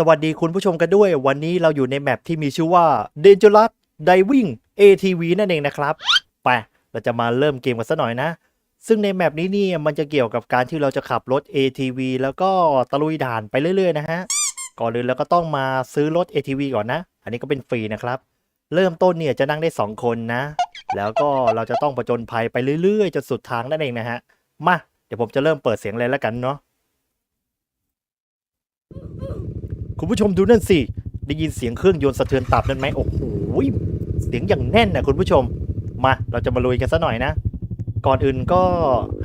สวัสดีคุณผู้ชมกันด้วย วันนี้เราอยู่ในแมปที่มีชื่อว่า Dangerous Diving ATV นั่นเองนะครับ ไป เราจะมาเริ่มเกมกันสักหน่อยนะ ซึ่งในแมปนี้นี่มันจะเกี่ยวกับการที่เราจะขับรถ ATV แล้วก็ตะลุยด่านไปเรื่อยๆนะฮะ ก่อนอื่นเราก็ต้องมาซื้อรถ ATV ก่อนนะ อันนี้ก็เป็นฟรีนะครับ เริ่มต้นเนี่ยจะนั่งได้ 2 คนนะ แล้วก็เราจะต้องผจญภัยไปเรื่อยๆจนสุดทางนั่นเองนะฮะ มา เดี๋ยวผมจะเริ่มเปิดเสียงเลยแล้วกันเนาะ คุณผู้ชมดูนั่นสิ ได้ยินเสียงเครื่องยนต์สะเทือนตับนั่นไหมโอ้โหเสียงอย่างแน่นนะคุณผู้ชม มาเราจะมาลุยกันซะหน่อยนะ ก่อนอื่นก็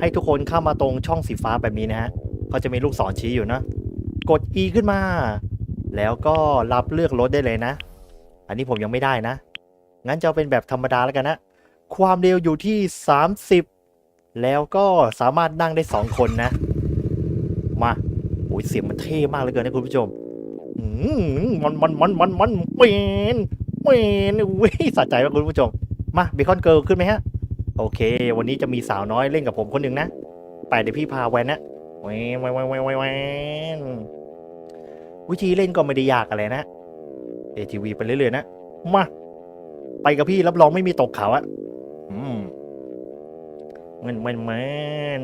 ให้ทุกคนเข้ามาตรงช่องสีฟ้าแบบนี้นะฮะเขาจะมีลูกศรชี้อยู่นะ กด E ขึ้นมา แล้วก็รับเลือกรถได้เลยนะ อันนี้ผมยังไม่ได้นะ งั้นจะเป็นแบบธรรมดาแล้วกันนะ ความเร็วอยู่ที่ 30 แล้วก็สามารถนั่งได้ 2 คนนะ มาโอ้ยเสียงมันเท่มากเลยเกินนะคุณผู้ชม มันมันมันมันมันเวนเวนอุ้ยสะใจมากคุณผู้ชม มาเบคอนเกิร์ลขึ้นไหมฮะ โอเค วันนี้จะมีสาวน้อยเล่นกับผมคนหนึ่งนะ ไปเดี๋ยวพี่พาแวนนะแวนแวนแวนแวนแวนวิธีเล่นก็ไม่ได้ยากอะไรนะ ATV ไปเรื่อยๆนะ มา ไปกับพี่รับรองไม่มีตกเขาอะอืมมันมันมัน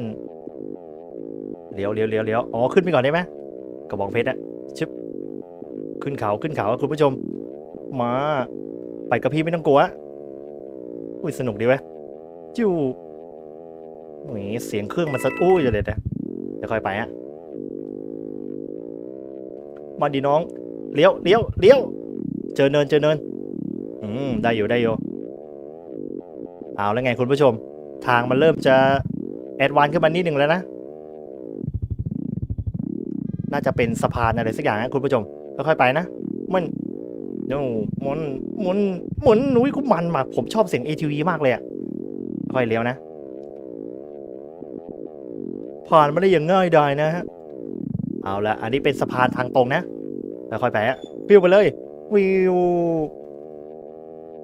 เลี้ยวเลี้ยวเลี้ยวเลี้ยวอ๋อ ขึ้นไปก่อนได้ไหมกระบอกเพชรอะชึบ ขึ้นเขาขึ้นเขาคุณผู้ชม มา ไปกับพี่ไม่ต้องกลัว อุ้ยสนุกดีเว้ยจิ้วโอ้ยเสียงเครื่องมันสะอู้อยเด็ดนะเดี๋ยวค่อยไปฮะมาดีน้อง เลี้ยวเลี้ยวเลี้ยว เจอเนินเจอเนิน อืม ได้อยู่ได้อยู่ เอาแล้วไงคุณผู้ชม ทางมันเริ่มจะ แอดวานขึ้นมานิดหนึ่งแล้วนะ น่าจะเป็นสะพานอะไรสักอย่างนะคุณผู้ชม ค่อยไปนะ มันโน้หมุนหมุนหมุนนุ้ยกูมันมากผมชอบเสียง ATV มากเลยอะค่อยเลี้ยวนะ ผ่านมาได้อย่างง่ายดายนะฮะ เอาละอันนี้เป็นสะพานทางตรงนะแล้วค่อยไปอะวิวไปเลย วิว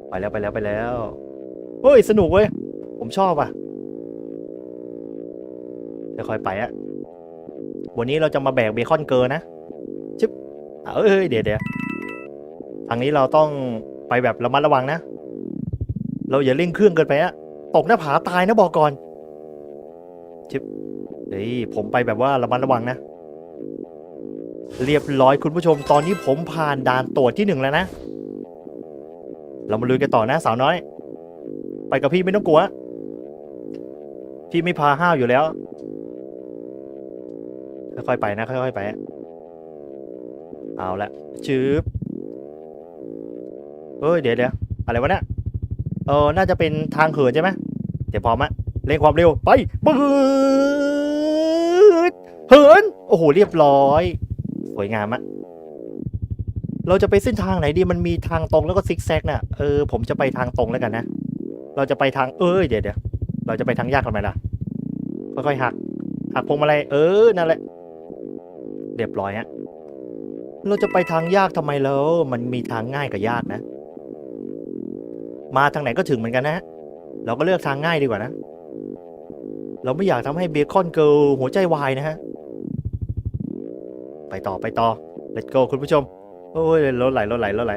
ไปแล้วไปแล้วไปแล้ว เฮ้ย สนุกเว้ย ผมชอบอะเดี๋ยวค่อยไปอะวันนี้เราจะมาแบกเบคอนเกิร์นะ เอ้ยเดี๋ยวเดี๋ยวทางนี้เราต้องไปแบบระมัดระวังนะ เราอย่าเร่งเครื่องเกินไปอะตกหน้าผาตายนะบอกก่อนชิบเฮ้ยผมไปแบบว่าระมัดระวังนะ เรียบร้อยคุณผู้ชม ตอนนี้ผมผ่านด่านตรวจที่หนึ่งแล้วนะ เรามาลุยกันต่อนะสาวน้อย ไปกับพี่ไม่ต้องกลัว พี่ไม่พาห้าวอยู่แล้ว ค่อยๆไปนะค่อยๆไป เอาละชืบเฮ้ยเดี๋ยวเดี๋ยวอะไรวะเนี่ยเออน่าจะเป็นทางเหินใช่ไหมเดี๋ยวพร้อมอะเร่งความเร็วไปปืดเหินโอ้โหเรียบร้อย สวยงามอะเราจะไปเส้นทางไหนดีมันมีทางตรงแล้วก็ซิกแซกน่ะเออผมจะไปทางตรงแล้วกันนะเราจะไปทางเอ้ยเดี๋ยวเดี๋ยวเราจะไปทางยากทำไมล่ะค่อยๆหักหักพวงมาลัยเออนั่นแหละเรียบร้อยฮะ เราจะไปทางยากทำไมแล้ว มันมีทางง่ายกับยากนะ มาทางไหนก็ถึงเหมือนกันนะ เราก็เลือกทางง่ายดีกว่านะ เราไม่อยากทำให้เบคอนเกิลหัวใจวายนะฮะ ไปต่อไปต่อ let's go คุณผู้ชม โอ้ยรถไหลรถไหลรถไหล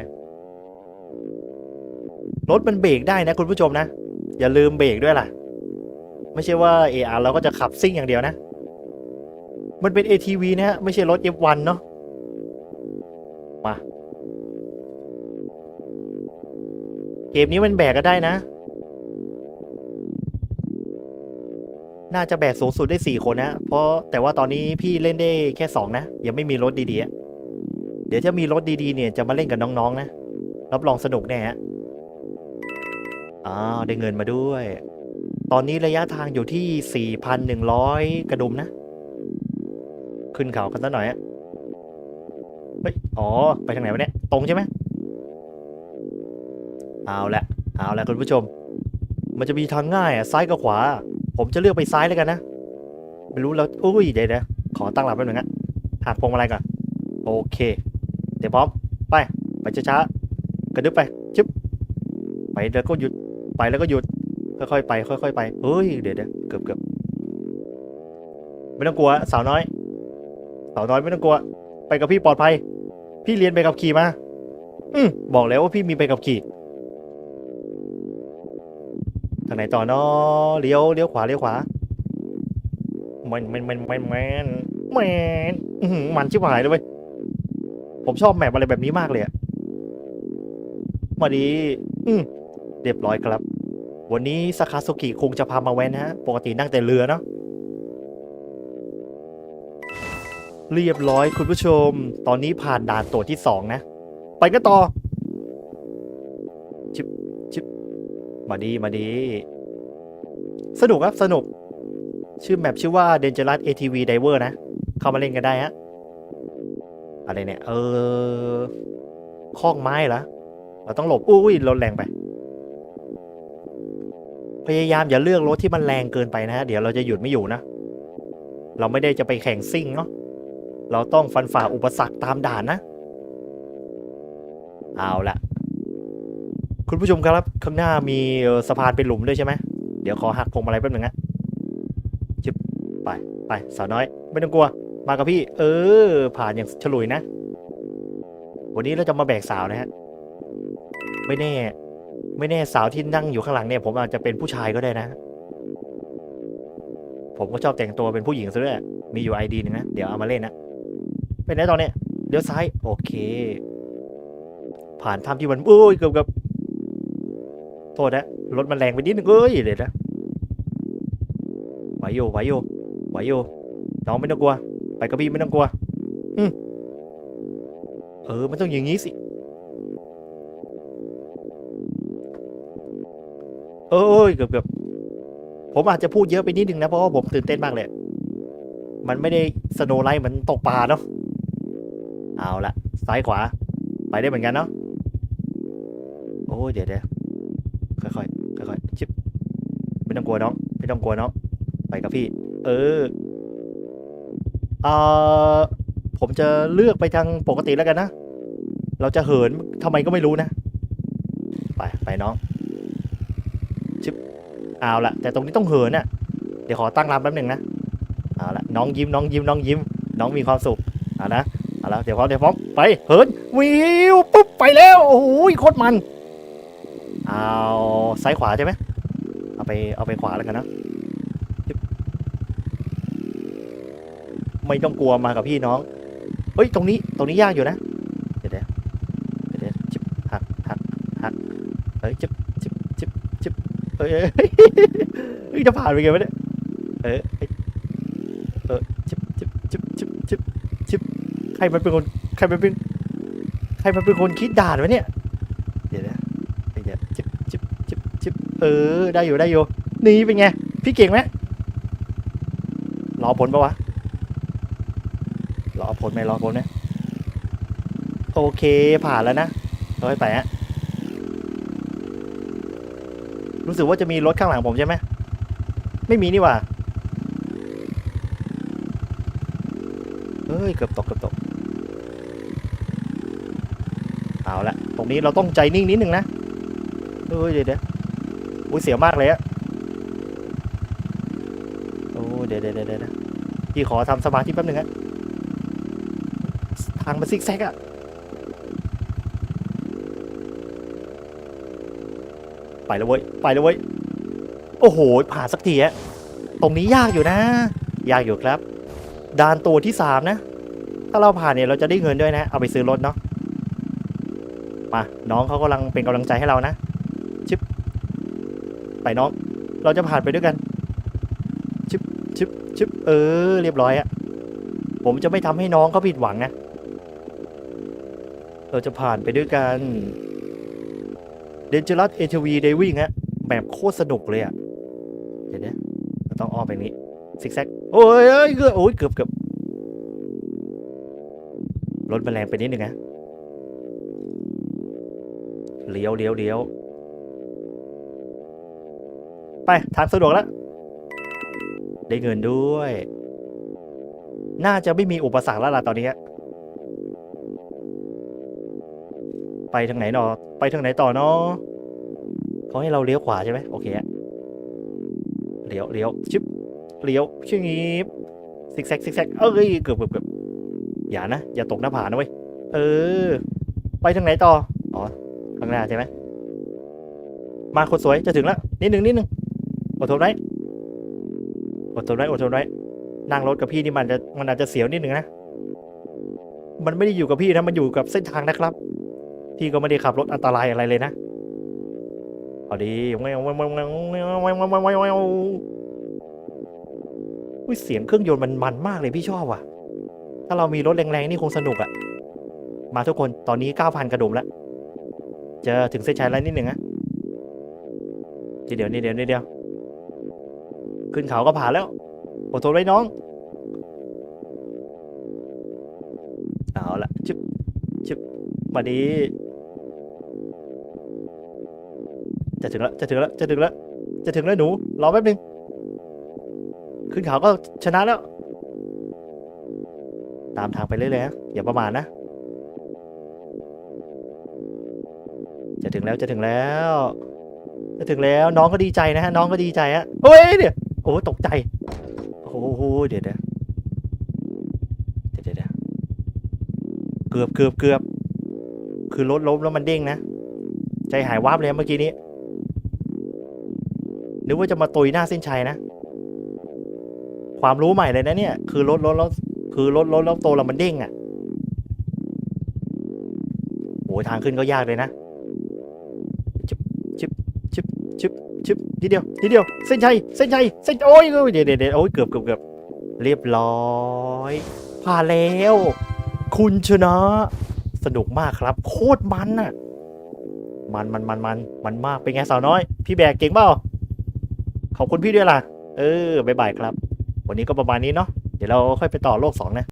รถมันเบรกได้นะคุณผู้ชมนะ อย่าลืมเบรกด้วยล่ะ ไม่ใช่ว่าเออาเราก็จะขับซิ่งอย่างเดียวนะ มันเป็น ATV นะฮะ ไม่ใช่รถ F1 เนาะ มา เกมนี้มันแบกก็ได้นะ น่าจะแบกสูงสุดได้สี่คนนะ เพราะแต่ว่าตอนนี้พี่เล่นได้แค่สองนะ ยังไม่มีรถดีๆ เดี๋ยวถ้ามีรถดีๆเนี่ยจะมาเล่นกับน้องๆนะ รับรองสนุกแน่ฮะอ้าวได้เงินมาด้วย ตอนนี้ระยะทางอยู่ที่ 4,100 กระดุมนะ ขึ้นเขากันสักหน่อยอะ เฮ้ยอ๋อ ไปทางไหนวะเนี่ย ตรงใช่ไหมเอาละ เอาละคุณผู้ชม มันจะมีทางง่ายอะ ซ้ายกับขวา ผมจะเลือกไปซ้ายแล้วกันนะ ไม่รู้แล้ว อุ้ย เดี๋ยวเดี๋ยวขอตั้งหลักแป๊บนึงนะหักพวงมาลัยก่อน โอเค เดี๋ยวพร้อม ไป ไปช้าๆ กระดึ๊บไป ชึบ ไปแล้วก็หยุด ไปแล้วก็หยุด ค่อยๆไป ค่อยๆไป เฮ้ย เดี๋ยวเดี๋ยวเกือบเกือบไม่ต้องกลัว สาวน้อย สาวน้อยไม่ต้องกลัว ไปกับพี่ปลอดภัย พี่เรียนไปกับขี่มา อืมบอกแล้วว่าพี่มีไปกับขี่ทางไหนต่อเนาะเลี้ยวเลี้ยวขวาเลี้ยวขวามันมันมันมันมันมันมันชิบหายเลยเว้ยผมชอบแมปอะไรแบบนี้มากเลยอะมาดี อืมเรียบร้อยครับ วันนี้สคาสุกิคงจะพามาแวนนะฮะ ปกตินั่งแต่เรือเนาะ เรียบร้อยคุณผู้ชม ตอนนี้ผ่านด่านตัวจที่สองนะ ไปกันต่อ ชิบชิบมาดีมาดี สนุกครับสนุก ชื่อแมปชื่อว่า Dangerous ATV Diver นะ เข้ามาเล่นกันได้ฮะ อะไรเนี่ย เออคอกไม้เหรอ เราต้องหลบ อุ้ยรถแรงไป พยายามอย่าเลือกรถที่มันแรงเกินไปนะฮะ เดี๋ยวเราจะหยุดไม่อยู่นะ เราไม่ได้จะไปแข่งซิ่งเนาะ เราต้องฟันฝ่าอุปสรรคตามด่านนะ เอาละคุณผู้ชมครับ ข้างหน้ามีสะพานเป็นหลุมด้วยใช่ไหม เดี๋ยวขอหักพวงมาลัยแป๊บนึงนะจิบไปไปสาวน้อย ไม่ต้องกลัว มากับพี่ เออ ผ่านอย่างฉลุยนะ วันนี้เราจะมาแบกสาวนะฮะ ไม่แน่ ไม่แน่สาวที่นั่งอยู่ข้างหลังเนี่ย ผมอาจจะเป็นผู้ชายก็ได้นะ ผมก็ชอบแต่งตัวเป็นผู้หญิงซะด้วย มีอยู่ไอดีนึงนะ เดี๋ยวเอามาเล่นนะ ไปไหนตอนเนี้ยเลี้ยวซ้าย โอเค ผ่านทำที่มันโอ้ยเกือบเกือบโทษนะรถมันแรงไปนิดนึงเอ้ยเดี๋ยนะไหวอยู่ไหวอยู่ไหวอยู่น้องไม่ต้องกลัว ไปกระบี่ไม่ต้องกลัวอืมเออ มันต้องอย่างนี้สิ เอ้ยเกือบเกือบผมอาจจะพูดเยอะไปนิดนึงนะ เพราะว่าผมตื่นเต้นมากเลย มันไม่ได้สโนไลท์มือนตกปลาเนาะ เอาละซ้ายขวา ไปได้เหมือนกันเนาะโอ้เดี๋ยวเดี๋ยวค่อยๆค่อยๆชิบไม่ต้องกลัวน้องไม่ต้องกลัวน้องไปกับพี่ เออเออผมจะเลือกไปทางปกติแล้วกันนะเราจะเหินทำไมก็ไม่รู้นะ ไปไปน้องชิบเอาละแต่ตรงนี้ต้องเหินน่ะเดี๋ยวขอตั้งรำแป๊บหนึ่งนะเอาละน้องยิ้มน้องยิ้มน้องยิ้ม น้องมีความสุขเอานะ เอาละเดี๋ยวพร้อมเดี๋ยวพร้อมไปเหินวิวปุ๊บไปแล้วโอ้โหโคตรมันเอาซ้ายขวาใช่ไหมเอาไปเอาไปขวาแล้วกันนะไม่ต้องกลัวมากับพี่น้องเฮ้ยตรงนี้ตรงนี้ยากอยู่นะเดี๋ยวเดี๋ยวเดี๋ยวจิบหักหักหักเฮ้ยจิบจิบจิบจิบเฮ้ยจะผ่านไปไงวะเนี่ยเออเฮ้ยเออจิบจิบจิบจิบจิบจิบ ใครมันเป็นคนใครมันเป็นใครมันเป็นคนคิดด่านวะเนี่ย เดี๋ยวนะไอ้เหี้ยจิบจิบจิบจิบเออ ได้อยู่ได้อยู่ นี่เป็นไง พี่เก่งไหมรอผลปะวะ รอผลไหมรอผลไหมโอเคผ่านแล้วนะร้อยแปะรู้สึกว่าจะมีรถข้างหลังผมใช่ไหม ไม่มีนี่หว่า เฮ้ย เกือบตกเกือบตก เอาละ ตรง นี้เราต้องใจนิ่งนิดนึงนะเอ้ยเดี๋ยวเดี๋ยวอุ้ยเสียมากเลยอะโอ้เดี๋ยวเดี๋ยวเดี๋ยวพี่ขอทำสมาธิแป๊บหนึ่งอะทางมันซิกแซกอะไปแล้วเว้ยไปแล้วเว้ยโอ้โห ผ่านสักทีอะตรงนี้ยากอยู่นะ ยากอยู่ครับด่านตัวที่สามนะ ถ้าเราผ่านเนี่ยเราจะได้เงินด้วยนะ เอาไปซื้อรถเนาะ มาน้องเขากำลังเป็นกำลังใจให้เรานะ ชิบ ไปน้อง เราจะผ่านไปด้วยกัน ชิบชิบชิบเออ เรียบร้อยอะผมจะไม่ทำให้น้องเขาผิดหวังนะ เราจะผ่านไปด้วยกันเดนเจอรัสเอทวีเดวิ่งฮะแบบโคตรสนุกเลยอะเดี๋ยวนี้เราต้องอ้อมไปนี้ซิกแซกโอ้ยเอ้ยเกือบโอ้ยเกือบเกือบรถมันแรงไปนิดนึงนะ เลี้ยวเลี้ยวเลี้ยวไปทางสะดวกแล้ว ได้เงินด้วย น่าจะไม่มีอุปสรรคแล้วล่ะตอนนี้ ไปทางไหนนอไปทางไหนต่อเนาะเขาให้เราเลี้ยวขวาใช่ไหมโอเคเลี้ยวเลี้ยวชิบเลี้ยวชิงีบซิกแซกซิกแซกเอ้ยเกือบเกือบเกือบอย่านะ อย่าตกหน้าผานะเว้ย เออ ไปทางไหนต่อ อ๋อ ข้างหน้าใช่ไหมมาคนสวยจะถึงแล้วนิดหนึ่งนิดหนึ่งอดทนไว้อดทนไว้อดทนไว้นั่งรถกับพี่นี่มันจะมันอาจจะเสียวนิดหนึ่งนะมันไม่ได้อยู่กับพี่นะมันอยู่กับเส้นทางนะครับ พี่ก็ไม่ได้ขับรถอันตรายอะไรเลยนะเอดีอุ้ยเสียงเครื่องยนต์มันมันมากเลยพี่ชอบว่ะ ถ้าเรามีรถแรงๆนี่คงสนุกอะมาทุกคนตอนนี้ 9,000 กระดุมแล้ว เจอถึงเส้นชัยแล้วนิดหนึ่งนะทีเดียวนิดเดียวนิดเดียว ขึ้นเขาก็ผ่านแล้วอดทนไว้น้อง เอาละชึบชึบมาดีจะถึงแล้ว จะถึงแล้ว จะถึงแล้ว จะถึงแล้วหนู รอแป๊บนึง ขึ้นเขาก็ชนะแล้ว ตามทางไปเรื่อยๆอย่าประมาทนะ ถึงแล้วจะถึงแล้วจะถึงแล้วน้องก็ดีใจนะฮะน้องก็ดีใจฮะเฮ้ยเดี๋ยวโอ้ตกใจโอ้โหเดี๋ยวเดี๋ยวเดี๋ยวเดี๋ยวเกือบเกือบเกือบคือรถล้มแล้วมันเด้งนะ ใจหายวับเลยเมื่อกี้นี้นึกว่าจะมาตุยหน้าเส้นชัยนะ ความรู้ใหม่เลยนะเนี่ย คือรถรถแล้วคือรถรถแล้วโตแล้วมันเด้งอะโอ้ทางขึ้นก็ยากเลยนะ ชิบชิบทีเดียวทีเดียวเส้นชัยเส้นชัยเส้นโอ้ยเดี๋ยวเดี๋ยวเดโอ้ยเกือบเกือบเกือบเรียบร้อยผ่านแล้ว คุณชนะ สนุกมากครับ โคตรมันน่ะ มันมันมันมันมันมากเป็นไงสาวน้อย พี่แบกเก่งเปล่าขอบคุณพี่ด้วยล่ะ เออบ๊ายบายครับ วันนี้ก็ประมาณนี้เนาะเดี๋ยวเราค่อยไปต่อโลกสองนะ